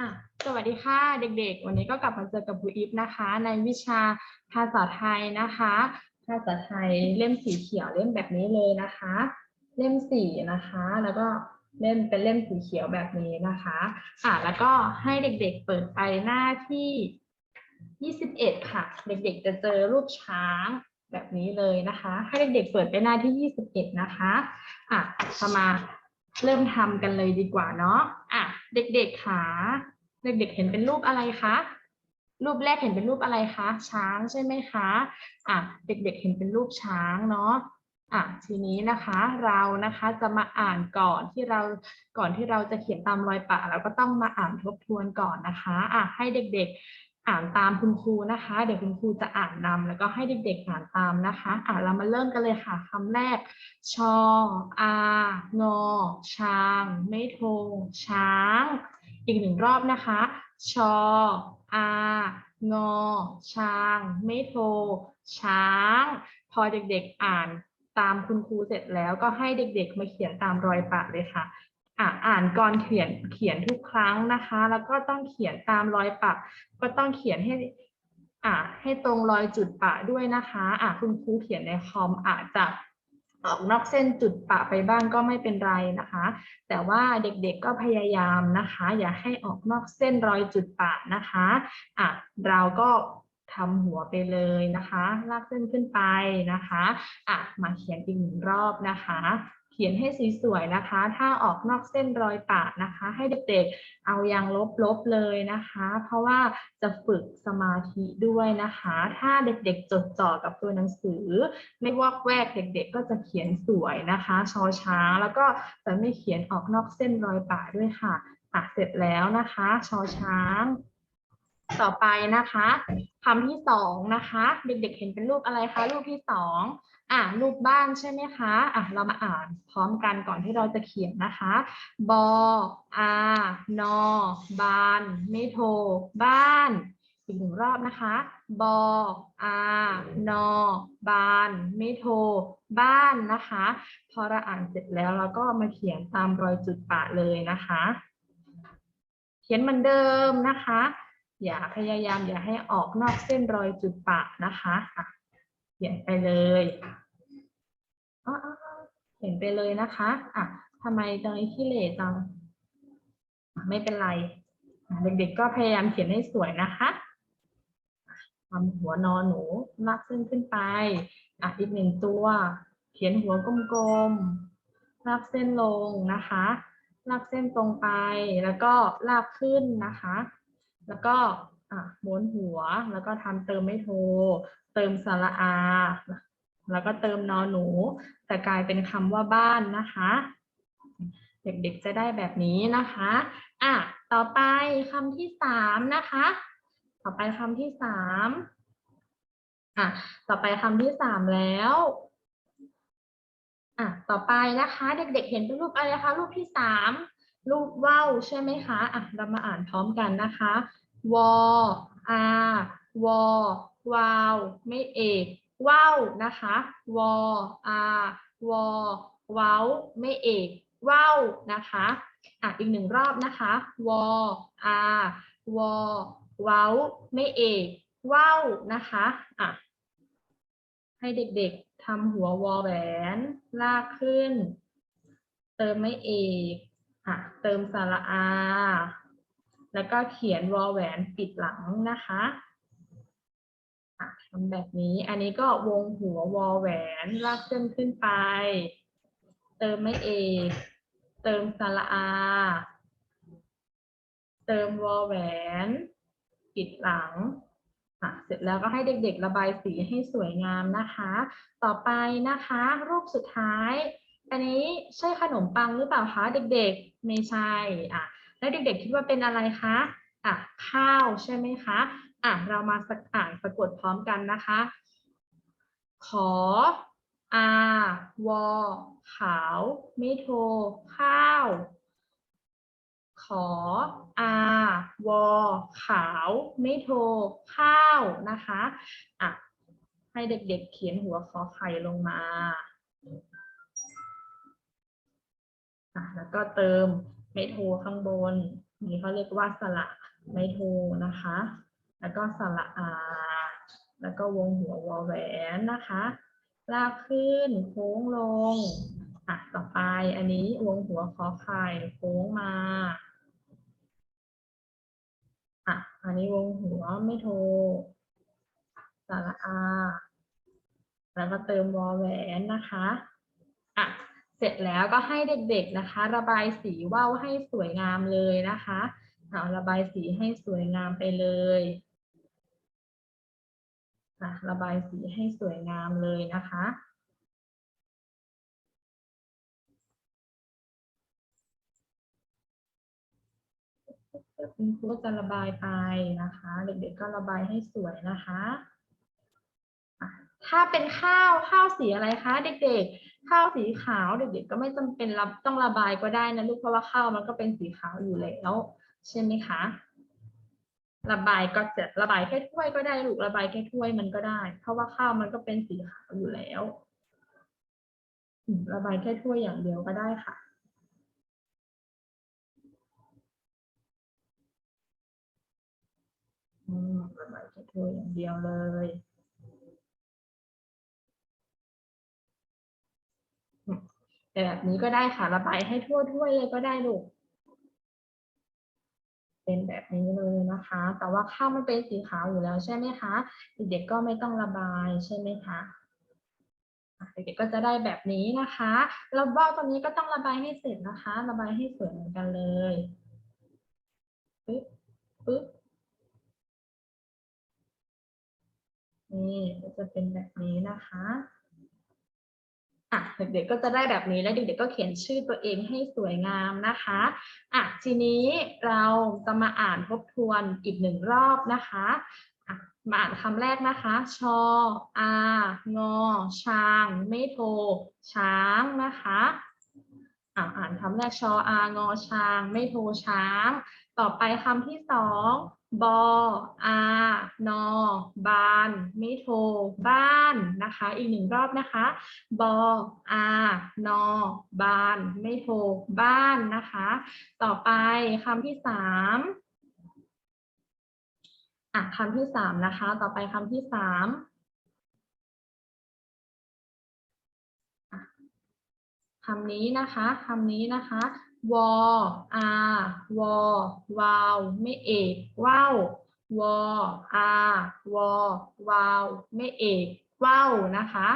อะสวัสดีค่ะเด็กๆ วันนี้ก็กลับมาเจอกับครูอีฟนะคะ ในวิชาภาษาไทยนะคะ ภาษาไทยเล่มสีเขียวเล่มแบบนี้เลยนะคะ เล่มสีนะคะ แล้วก็เล่มเป็นเล่มสีเขียวแบบนี้นะคะอะแล้วก็ให้เด็กๆเปิดไปหน้าที่ 21 ค่ะ เด็กๆ จะเจอรูปช้างแบบนี้เลยนะคะ ให้เด็กๆเปิดไปหน้าที่ 21 นะคะอะจะมา เริ่มทำกันเลยดีกว่าเนาะอะเด็กๆค่ะเด็กๆเห็นเป็นรูปอะไรคะรูปแรกเห็นเป็นรูปอะไรคะ ช้างใช่ไหมคะอะเด็กๆเห็นเป็นรูปช้างเนาะอะทีนี้นะคะเรานะคะจะมาอ่านก่อนที่เราก่อนที่เราจะเขียนตามรอยปะเราก็ต้องมาอ่านทบทวนก่อนนะคะอะให้เด็กๆ อ่านตามคุณครูนะคะ เดี๋ยวคุณครูจะอ่านนำแล้วก็ให้เด็กๆอ่านตามนะคะ อะเรามาเริ่มกันเลยค่ะคำแรก ชอ อางอช้าง ไม่โทช้าง อีกหนึ่งรอบนะคะ ชอ อางอช้าง ไม่โท ช้าง พอเด็กๆอ่านตามคุณครูเสร็จแล้วก็ให้เด็กๆมาเขียนตามรอยปะเลยค่ะ อะอ่านก่อนเขียนเขียนทุกครั้งนะคะ แล้วก็ต้องเขียนตามรอยปะก็ต้องเขียนให้อะให้ตรงรอยจุดปะด้วยนะคะอะคุณครูเขียนในคอมอาจจะออกนอกเส้นจุดปะไปบ้างก็ไม่เป็นไรนะคะ แต่ว่าเด็กๆก็พยายามนะคะ อย่าให้ออกนอกเส้นรอยจุดปะนะคะอะเราก็ ทำหัวไปเลยนะคะ ลากเส้นขึ้นไปนะคะอะมาเขียนอีกหนึ่งรอบนะคะ เขียนให้สวยๆนะคะ ถ้าออกนอกเส้นรอยปะนะคะ ให้เด็กๆเอายางลบๆเลยนะคะ เพราะว่าจะฝึกสมาธิด้วยนะคะ ถ้าเด็กๆ จดจ่อกับตัวหนังสือ ไม่วอกแวกเด็กๆ ก็จะเขียนสวยนะคะชอช้างแล้วก็จะไม่เขียนออกนอกเส้นรอยปะด้วยค่ะอะเสร็จแล้วนะคะ ชอช้าง ต่อไปนะคะคำที่สองนะคะ เด็กๆเห็นเป็นรูปอะไรคะ รูปที่สองอะรูปบ้านใช่ไหมคะอะเรามาอ่านพร้อมกันก่อนที่เราจะเขียนนะคะบออานอบานไม่โทบ้านอีกหนึ่งรอบนะคะ บออานอบานไม่โท บ้านนะคะ พอเราอ่านเสร็จแล้วเราก็มาเขียนตามรอยจุดปะเลยนะคะ เขียนเหมือนเดิมนะคะ อย่าพยายามอย่าให้ออกนอกเส้นรอยจุดปะนะคะอะเขียนไปเลยอ๋อเขียนไปเลยนะคะอะทำไมตรงนี้ขี้เหร่จังอะไม่เป็นไร เด็กๆก็พยายามเขียนให้สวยนะคะทำหัวนอนหนูลากเส้นขึ้นไปอะอีกหนึ่งตัว เขียนหัวกลมๆลากเส้นลงนะคะ ลากเส้นตรงไปแล้วก็ลากขึ้นนะคะ แล้วก็ม้วนหัว แล้วก็ทำเติมไม่โท เติมสระอา แล้วก็เติมนอหนู แต่กลายเป็นคำว่าบ้านนะคะ เด็กๆจะได้แบบนี้นะคะ อะ ต่อไปคำที่สามนะคะ ต่อไปคำที่สามอะ ต่อไปคำที่สามแล้วอะ ต่อไปนะคะ เด็กๆเห็นเป็นรูปอะไรคะ รูปที่สาม รูปว่าวใช่ไหมคะอะเรามาอ่านพร้อมกันนะคะวออาวอวาวไม่เอกว่าวนะคะวออาวอวาวไม่เอกว่าวนะคะอะอีกหนึ่งรอบนะคะวออาวอวาวไม่เอกว่าวนะคะอะให้เด็กๆทำหัววอแหวน ลากขึ้น เติมไม่เอก อะเติมสระอา แล้วก็เขียนวอแหวนปิดหลังนะคะทำแบบนี้ อันนี้ก็วงหัววอแหวนลากเส้นขึ้นไป เติมไม่เอ เติมสระอา เติมวอแหวนปิดหลังเสร็จแล้วก็ให้เด็กๆระบายสีให้สวยงามนะคะ ต่อไปนะคะ รูปสุดท้าย อันนี้ใช่ขนมปังหรือเปล่าคะเด็กๆ ไม่ใช่อะแล้วเด็กๆคิดว่าเป็นอะไรคะอะข้าวใช่ไหมคะอะเรามาสักอ่านสะกดพร้อมกันนะคะ ขออาวอขาวไม่โทข้าว ขออาวอขาวไม่โทข้าวนะคะอะให้เด็กๆเขียนหัวขอไข่ลงมา แล้วก็เติมไมโทข้างบน นี่เขาเรียกว่าสระไมโทนะคะ แล้วก็สระอา แล้วก็วงหัววอแหวนนะคะ ลากขึ้นโค้งลงอะต่อไปอันนี้วงหัวขอไข่โค้งมาอะอันนี้วงหัวไม่โทสระอา แล้วก็เติมวอแหวนนะคะอะ เสร็จแล้วก็ให้เด็กๆนะคะ ระบายสีว่าวให้สวยงามเลยนะคะเอาระบายสีให้สวยงามไปเลยอะระบายสีให้สวยงามเลยนะคะคุณครูจะระบายไปนะคะ เด็กๆก็ระบายให้สวยนะคะ ถ้าเป็นข้าวข้าวสีอะไรคะเด็กๆ ข้าวสีขาวเด็กๆ ก็ไม่จำเป็นรับต้องระบายก็ได้นะลูกเพราะว่าข้าวมันก็เป็นสีขาวอยู่แล้วใช่ไหมคะ ระบายก็จะระบายแค่ถ้วยก็ได้ลูกระบายแค่ถ้วยมันก็ได้ เพราะว่าข้าวมันก็เป็นสีขาวอยู่แล้วระบายแค่ถ้วยอย่างเดียวก็ได้ค่ะระบายแค่ถ้วยอย่างเดียวเลย แบบนี้ก็ได้ค่ะระบายให้ทั่วถ้วยเลยก็ได้ลูก เป็นแบบนี้เลยนะคะ แต่ว่าข้าวมันเป็นสีขาวอยู่แล้วใช่ไหมคะเด็กๆก็ไม่ต้องระบายใช่ไหมคะเด็กๆก็จะได้แบบนี้นะคะแล้วเบ้าตรงนี้ก็ต้องระบายให้เสร็จนะคะ ระบายให้สวยเหมือนกันเลยปึ๊บปึ๊บนี่ก็จะเป็นแบบนี้นะคะ อะเด็กๆก็จะได้แบบนี้แล้วเด็กๆก็เขียนชื่อตัวเองให้สวยงามนะคะอะทีนี้เราจะมาอ่านทบทวนอีกหนึ่งรอบนะคะอะมาอ่านคำแรกนะคะ ชอ อางอ ช้าง ไม่โท ช้างนะคะอะอ่านคำแรก ชอ อางอ ช้าง ไม่โท ช้าง ต่อไปคำที่สอง บออานอบานไม่โทบ้านนะคะ อีกหนึ่งรอบนะคะบออานอบานไม่โทบ้านนะคะ ต่อไปคำที่สามอะคำที่สามนะคะ ต่อไปคำที่สามคำนี้นะคะคำนี้นะคะ วออาวอวาวไม่เอกว้าววออาวอวาวไม่เอกว้าวนะคะ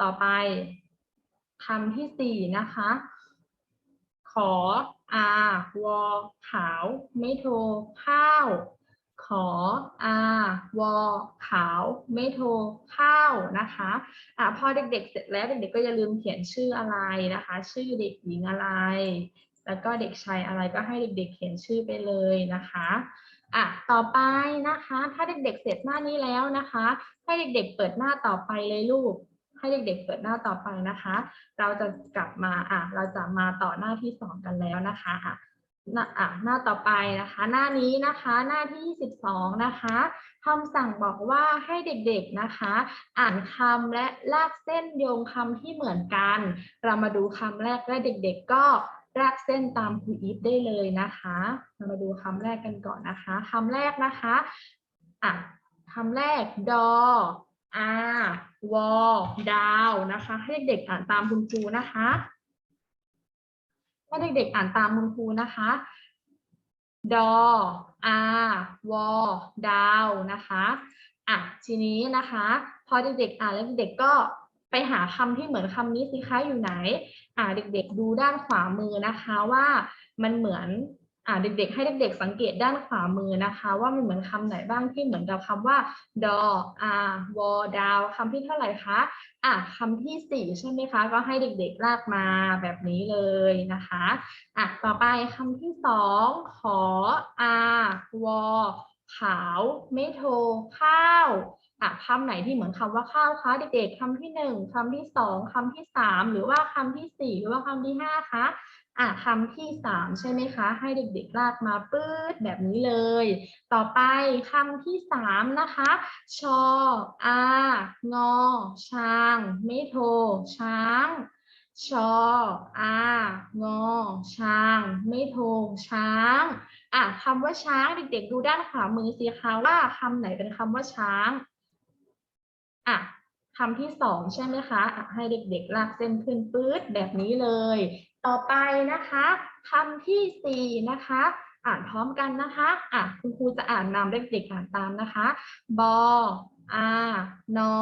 ต่อไปคำที่สี่นะคะ ขออาวอขาว ไม่โทรข้าว ขออาวอขาวไม่โทรข้าวนะคะอะพอเด็กๆเสร็จแล้วเด็กๆก็อย่าลืมเขียนชื่ออะไรนะคะ ชื่อเด็กหญิงอะไร แล้วก็เด็กชายอะไรก็ให้เด็กๆ เขียนชื่อไปเลยนะคะอะต่อไปนะคะ ถ้าเด็กๆเสร็จหน้านี้แล้วนะคะ ให้เด็กๆเปิดหน้าต่อไปเลยลูกให้เด็กๆเปิดหน้าต่อไปนะคะ เราจะกลับมาอะเราจะมาต่อหน้าที่สองกันแล้วนะคะอะ หน้าหน้าต่อไปนะคะ หน้านี้นะคะหน้าที่ 22 นะคะคำสั่งบอกว่าให้เด็กๆนะคะ อ่านคำและลากเส้นโยงคำที่เหมือนกัน เรามาดูคำแรกและเด็ก ๆ ก็ลากเส้นตามครูอีฟได้เลยนะคะ เรามาดูคำแรกกันก่อนนะคะคำแรกนะคะอะคำแรกดออาวอดาวนะคะ ให้เด็กๆอ่านตามคุณครูนะคะ ให้เด็กๆอ่านตามคุณครูนะคะดออาวอดาวนะคะอะทีนี้นะคะ พอเด็กๆอ่านแล้วเด็กๆก็ไปหาคำที่เหมือนคำนี้สิคะอยู่ไหน อ่าเด็กๆดูด้านขวามือนะคะว่ามันเหมือน อ่าเด็กๆ ให้เด็กๆ สังเกตด้านขวามือนะคะ ว่ามันเหมือนคำไหนบ้างที่เหมือนกับคำว่า ดออาวอดาวคำที่เท่าไหร่คะอะคำที่สี่ใช่ไหมคะ ก็ให้เด็กๆ ลากมาแบบนี้เลยนะคะอะต่อไปคำที่สองขออาวอขาวไม่โทข้าวอะคำไหนที่เหมือนคำว่าข้าวคะเด็กๆคำที่หนึ่งคำที่สองคำที่สามหรือว่าคำที่สี่หรือว่าคำที่ห้าคะ อะคำที่สามใช่ไหมคะ ให้เด็กๆลากมาปื๊ดแบบนี้เลย ต่อไปคำที่สามนะคะ ชออางอช้างไม่โท ช้างชออางอช้างไม่โทช้างอะคำว่าช้างเด็กๆ ดูด้านขวามือสิคะว่าคำไหนเป็นคำว่าช้างอะคำที่สองใช่ไหมคะอะให้เด็กๆ ลากเส้นขึ้นปื๊ดแบบนี้เลย ต่อไปนะคะคำที่สี่นะคะ อ่านพร้อมกันนะคะอะคุณครูจะอ่านนำเด็กๆอ่านตามนะคะ บออานอ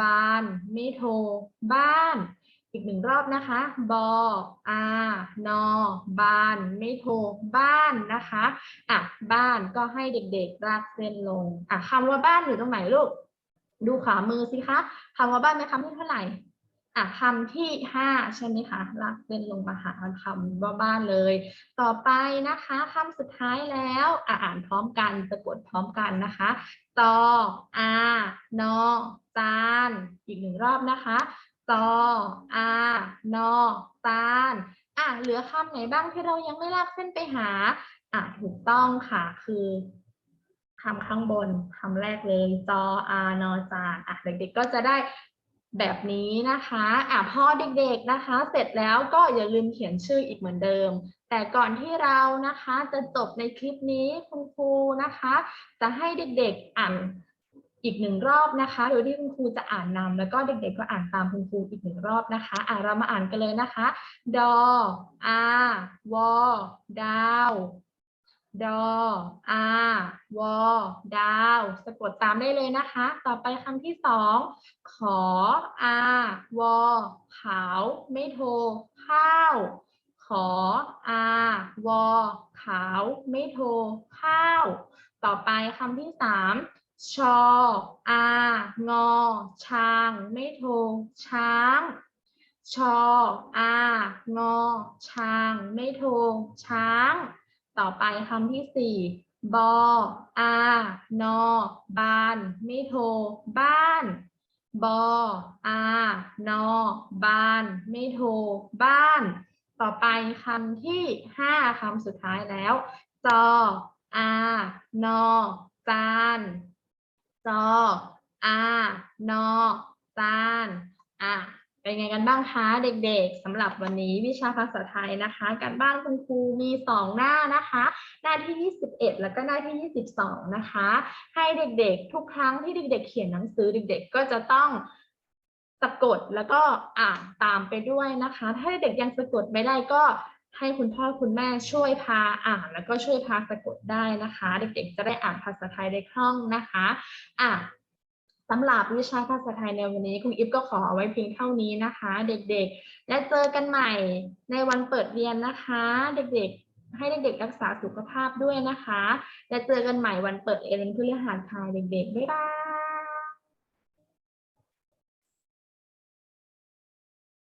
บานไม่โท บ้าน อีกหนึ่งรอบนะคะ บออานอบานไม่โท บ้านนะคะอะบ้านก็ให้เด็กๆลากเส้นลงอะคำว่าบ้านอยู่ตรงไหนลูก ดูขวามือสิคะคำว่าบ้านเป็นคำที่เท่าไหร่ อะคำที่ห้าใช่ไหมคะลากเส้นลงมาหาคำว่าบ้านเลย ต่อไปนะคะคำสุดท้ายแล้วอะอ่านพร้อมกันสะกดพร้อมกันนะคะตออานอจานอีกหนึ่งรอบนะคะตออานอจานอะเหลือคำไหนบ้างที่เรายังไม่ลากเส้นไปหาอะถูกต้องค่ะคือคำข้างบนคำแรกเลยจออานอจานอะเด็กๆก็จะได้ แบบนี้นะคะอะพอเด็กๆนะคะ เสร็จแล้วก็อย่าลืมเขียนชื่ออีกเหมือนเดิม แต่ก่อนที่เรานะคะจะจบในคลิปนี้คุณครูนะคะ จะให้เด็กๆอ่านอีกหนึ่งรอบนะคะ โดยที่คุณครูจะอ่านนำแล้วก็เด็กๆก็อ่านตามคุณครูอีกหนึ่งรอบนะคะอ่าเรามาอ่านกันเลยนะคะ ดออาวอดาว ดออาวอดาว สะกดตามได้เลยนะคะ ต่อไปคำที่สอง ขออาวอขาว ไม่โทรข้าว ขออาวอขาว ไม่โทรข้าว ต่อไปคำที่สามชออางอช้าง ไม่โทรช้างชออางอช้าง ไม่โทรช้าง ต่อไปคำที่สี่บออานอบาน ไม่โทรบ้าน บออานอบาน ไม่โทรบ้าน ต่อไปคำที่ห้าคำสุดท้ายแล้ว จออานอจาน จออานอจาน เป็นไงกันบ้างคะเด็กๆสำหรับวันนี้วิชาภาษาไทยนะคะการบ้านคุณครูมีสองหน้านะคะ หน้าที่ 21 แล้วก็หน้าที่ 22 นะคะ ให้เด็กๆ ทุกครั้งที่เด็กๆ เขียนหนังสือเด็ก ๆ ก็จะต้องสะกดแล้วก็อ่านตามไปด้วยนะคะ ถ้าเด็กยังสะกดไม่ได้ก็ให้คุณพ่อคุณแม่ช่วยพาอ่าน แล้วก็ช่วยพาสะกดได้นะคะ เด็กๆ จะได้อ่านภาษาไทยได้คล่องนะคะ อะ สำหรับวิชาภาษาไทยในวันนี้คุณอิฟก็ขอเอาไว้เพียงเท่านี้นะคะ เด็กๆ และเจอกันใหม่ในวันเปิดเรียนนะคะ เด็กๆ ให้เด็กๆ รักษาสุขภาพด้วยนะคะ และเจอกันใหม่วันเปิดเรียนพฤหัสค่ะเด็กๆ บ๊ายบาย